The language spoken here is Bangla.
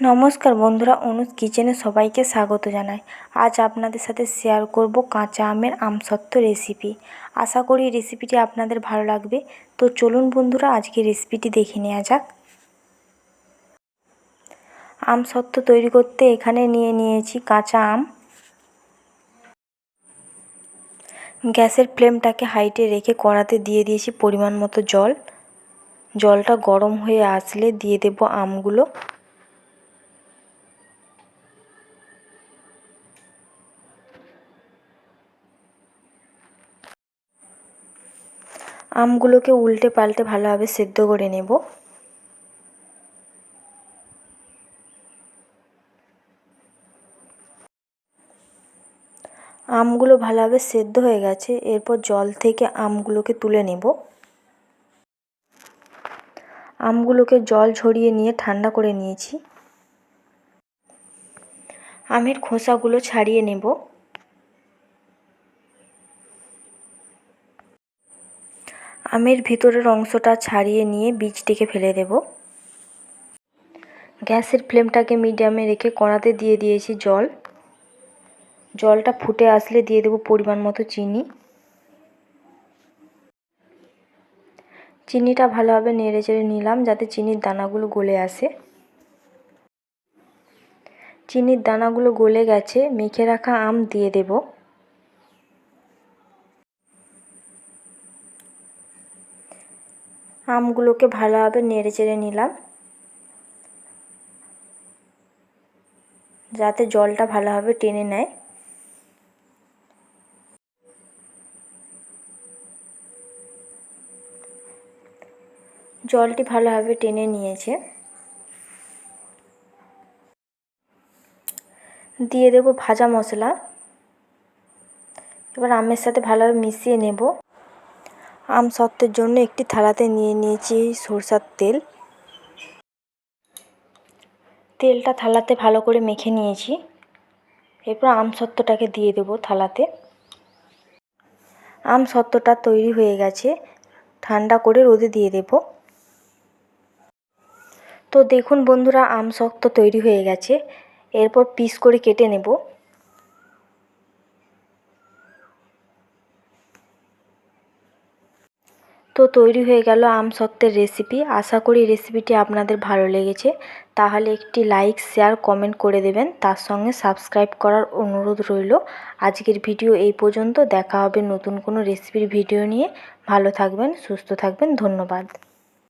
নমস্কার বন্ধুরা, অনুজ কিচেনে সবাইকে স্বাগত জানাই। আজ আপনাদের সাথে শেয়ার করব কাঁচা আমের আমসত্ত্ব রেসিপি আশা করি রেসিপিটি আপনাদের ভালো লাগবে। তো চলুন বন্ধুরা, আজকে রেসিপিটি দেখে নেওয়া যাক। আমসত্ত্ব তৈরি করতে এখানে নিয়ে নিয়েছি কাঁচা আম। গ্যাসের ফ্লেমটাকে হাইটে রেখে কড়াতে দিয়ে দিয়েছি পরিমাণ মতো জল। জলটা গরম হয়ে আসলে দিয়ে দেব আমগুলো। আমগুলোকে উল্টে পাল্টে ভালোভাবে সেদ্ধ করে নেব। আমগুলো ভালোভাবে সেদ্ধ হয়ে গেছে, এরপর জল থেকে আমগুলোকে তুলে নেব। আমগুলোকে জল ঝরিয়ে নিয়ে ঠান্ডা করে নিয়েছি। আমের খোসাগুলো ছাড়িয়ে নেব। আমের ভিতরের অংশটা ছাড়িয়ে নিয়ে বীজটিকে ফেলে দেব। গ্যাসের ফ্লেমটাকে মিডিয়ামে রেখে কড়াতে দিয়ে দিয়েছি জল। জলটা ফুটে আসলে দিয়ে দেব পরিমাণ মতো চিনি। চিনিটা ভালোভাবে নেড়ে চেড়ে নিলাম যাতে চিনির দানাগুলো গলে আসে। চিনির দানাগুলো গলে গেছে, মেখে রাখা আম দিয়ে দেবো। আমগুলোকে ভালোভাবে নেড়ে চেড়ে নিলাম। যাতে জলটা ভালোভাবে টেনে নেয়। জলটি ভালোভাবে টেনে নিয়েছে। দিয়ে দেব ভাজা মশলা। এবার আমের সাথে ভালোভাবে মিশিয়ে নেব। আম সত্ত্বের জন্য একটি থালাতে নিয়ে নিয়েছি সরষার তেল। তেলটা থালাতে ভালো করে মেখে নিয়েছি। এরপর আম সত্ত্বটাকে দিয়ে দেব থালাতে। আম সত্ত্বটা তৈরি হয়ে গেছে। ঠান্ডা করে রোদে দিয়ে দেব। তো দেখুন বন্ধুরা, আম শক্ত তৈরি হয়ে গেছে। এরপর পিস করে কেটে নেব। তো তৈরি হয়ে গেল আম সত্ত্বের রেসিপি আশা করি রেসিপিটি আপনাদের ভালো লেগেছে। তাহলে একটি লাইক শেয়ার কমেন্ট করে দেবেন। তার সঙ্গে সাবস্ক্রাইব করার অনুরোধ রইল। আজকের ভিডিও এই পর্যন্ত। দেখা হবে নতুন কোনো রেসিপির ভিডিও নিয়ে। ভালো থাকবেন, সুস্থ থাকবেন। ধন্যবাদ।